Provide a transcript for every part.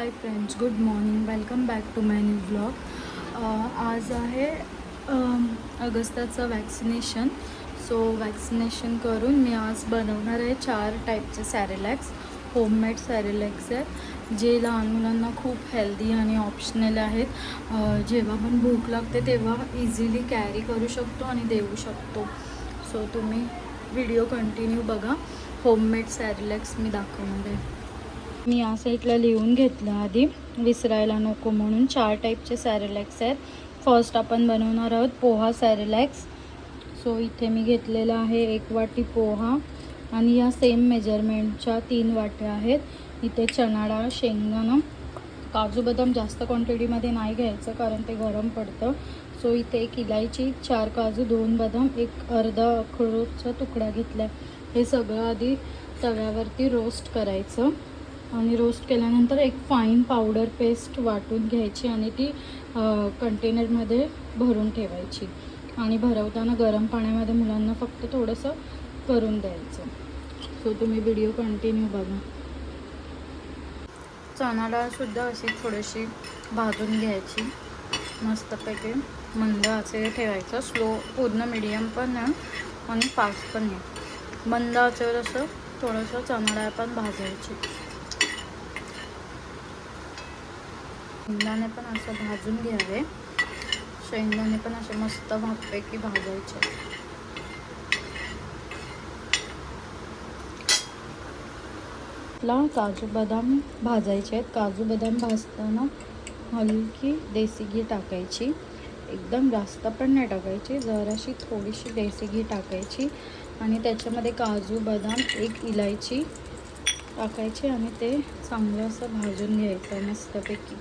Hi friends good morning welcome back to my new blog आज आहे अगस्ताचं vaccination so vaccination करून मी आज बनवणार आहे चार टाईपचे सॅरेलॅक्स होममेड सॅरेलॅक्स आहेत जे लहान मुलांना खूप हेल्दी आणि ऑप्शनल आहेत. Uh, जेव्हा पण भूक लागते तेव्हा इझिली कॅरी करू शकतो आणि देऊ शकतो. सो तुम्ही व्हिडिओ कंटिन्यू बघा. होममेड सॅरेलॅक्स मी दाखवणार आहे. मी या साईडला लिहून घेतलं आधी. विसरायला नको म्हणून चार टाईपचे सॅरेलॅक्स आहेत. फर्स्ट आपण बनवणार आहोत पोहा सॅरेलॅक्स सो इथे मी घेतलेला आहे एक वाटी पोहा आणि या सेम मेजरमेंटच्या तीन वाट्या आहेत. इथे चणाडा शेंगदाणा. काजू बदाम जास्त क्वांटिटीमध्ये नाही घ्यायचं कारण ते गरम पडतं. सो इथे एक इलायची चार काजू दोन बदाम एक अर्धा अक्रोडचा तुकडा घेतला हे सगळं आधी तव्यावरती रोस्ट करायचं. आणि रोस्ट केल्यानंतर एक फाईन पावडर पेस्ट वाटून घ्यायची आणि ती कंटेनरमध्ये भरून ठेवायची. आणि भरवताना गरम पाण्यामध्ये मुलांना फक्त थोडंसं करून द्यायचं. सो तुम्ही व्हिडिओ कंटिन्यू बघा. चणा डाळसुद्धा अशी थोडीशी भाजून घ्यायची. मस्तपैकी मंद असे ठेवायचं. स्लो पूर्ण मिडियम पण आहे आणि फास्ट पण आहे. मंद आचेवर असं थोडंसं चणा डाळ पण भाजायची. शेंगदाणे पण असं भाजून घ्यावे. शेंगदाणे पण असे मस्त भागपैकी भाजायचे. ला काजू बदाम भाजायचे आहेत. काजू बदाम भाजताना हलकी देसी घी टाकायची. एकदम जास्त पण नाही टाकायची. जराशी थोडीशी देसी घी टाकायची आणि त्याच्यामध्ये काजू बदाम एक इलायची टाकायची आणि ते चांगलं असं भाजून घ्यायचं मस्तपैकी.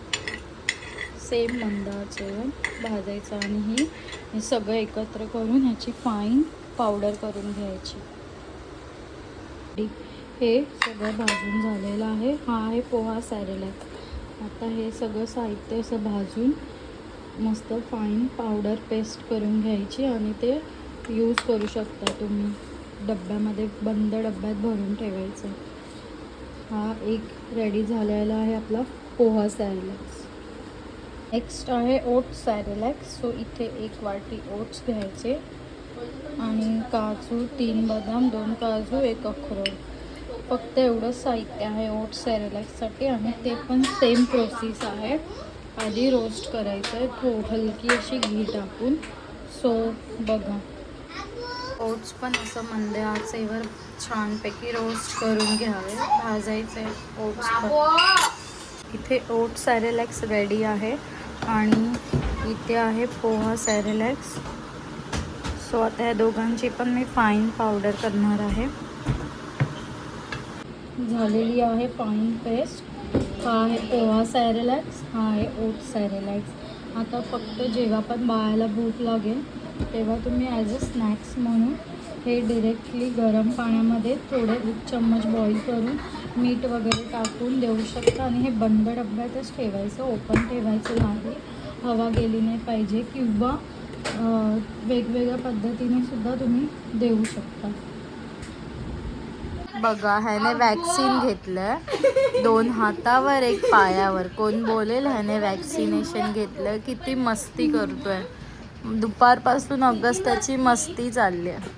सेम मंदाचं भाजायचं आणि ही हे सगळं एकत्र करून ह्याची फाईन पावडर करून घ्यायची. हे सगळं भाजून झालेलं आहे. हा आहे पोहा सॅरेलॅक. आता हे सगळं साहित्य असं भाजून मस्त फाईन पावडर पेस्ट करून घ्यायची आणि ते यूज करू शकता तुम्ही. डब्यामध्ये बंद डब्यात भरून ठेवायचं. हा एक रेडी झालेला आहे आपला पोहा सॅरेलॅक्स नेक्स्ट आहे ओट्स सॅरेलॅक्स सो इथे एक वाटी ओट्स घ्यायचे. आणि काजू तीन बदाम दोन काजू एक अखरोट. फक्त एवढं साहित्य आहे ओट्स सॅरेलॅक्ससाठी आणि ते पण सेम प्रोसेस आहे. आधी रोस्ट करायचं आहे थो हलकी अशी घी टाकून. सो बघा. ओट्स पण असं मंदे आचेवर छानपैकी रोस्ट करून घ्यावे. भाजायचे ओट्स पण. इथे ओट्स सॅरेलॅक्स रेडी आहे. आणि इथे आहे पोहा सॅरेलॅक्स. सो आता या दोघांची पण मी फाईन पावडर करणार आहे. झालेली आहे फाईन पेस्ट हा आहे पोहा सॅरेलॅक्स हा आहे ओट सॅरेलॅक्स. आता फक्त जेव्हा पण बाळाला भूक लागेल तेव्हा तुम्ही ॲज अ स्नॅक्स म्हणून हे डिरेक्टली गरम पाण्यामध्ये थोडे एक चम्मच बॉईल करून मीठ वगैरे टाकून देऊ शकता. आणि हे बंद डब्यातच ठेवायचं ओपन ठेवायचं नाही. हवा गेली नाही पाहिजे किंवा वेगवेगळ्या पद्धतीने सुद्धा तुम्ही देऊ शकता. बघा ह्याने वॅक्सिन घेतलं. दोन हातावर एक पायावर. कोण बोलेल ह्याने वॅक्सिनेशन घेतलं. किती मस्ती करतोय. दुपारपासून ऑगस्टाची मस्ती चालली आहे.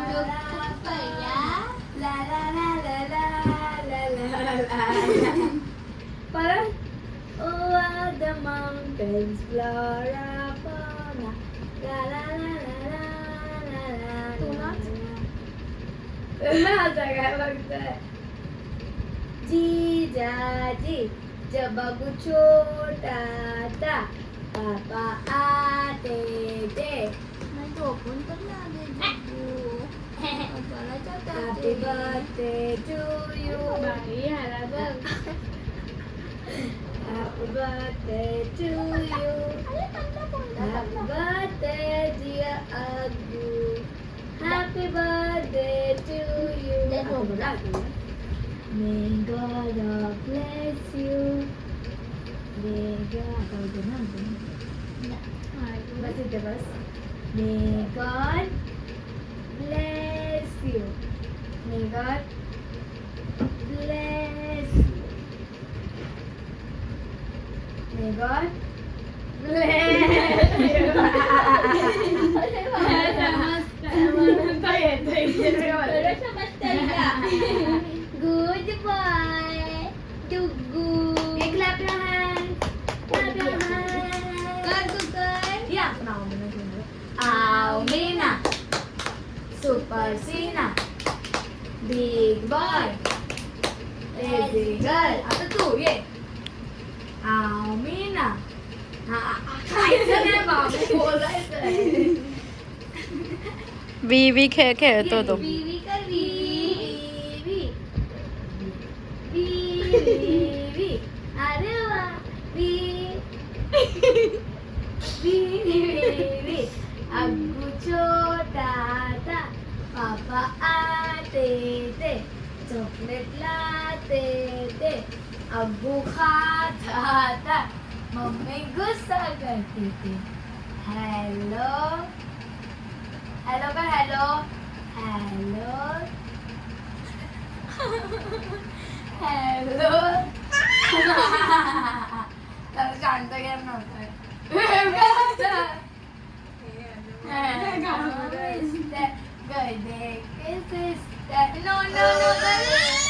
mountains, flora, fauna, la la la la la la la la जीजाजी जब बघू छोटा था पापा आते थे happy birthday to you Happy birthday to you. Happy birthday, dear Agu. Happy birthday to you. May God bless you. May God. May God bless you. May God bless you. May God bless. Good boy. Do good. Okay, clap your hands. Clap your hands. Good, good, good. Yeah. Now, Aumina. Super Sina. Big boy. Lazy girl. Apa two, Yeah. อามีน่ะใส่เสื้อบอลโบลได้เลย V V K K todo. V V V tata papa ate te chocolate. late. अग्गू खाता था मम्मी गुस्सा करती थी hello hello का hello hello hello तर शांत घ्या नव्हतं नो नो नो नो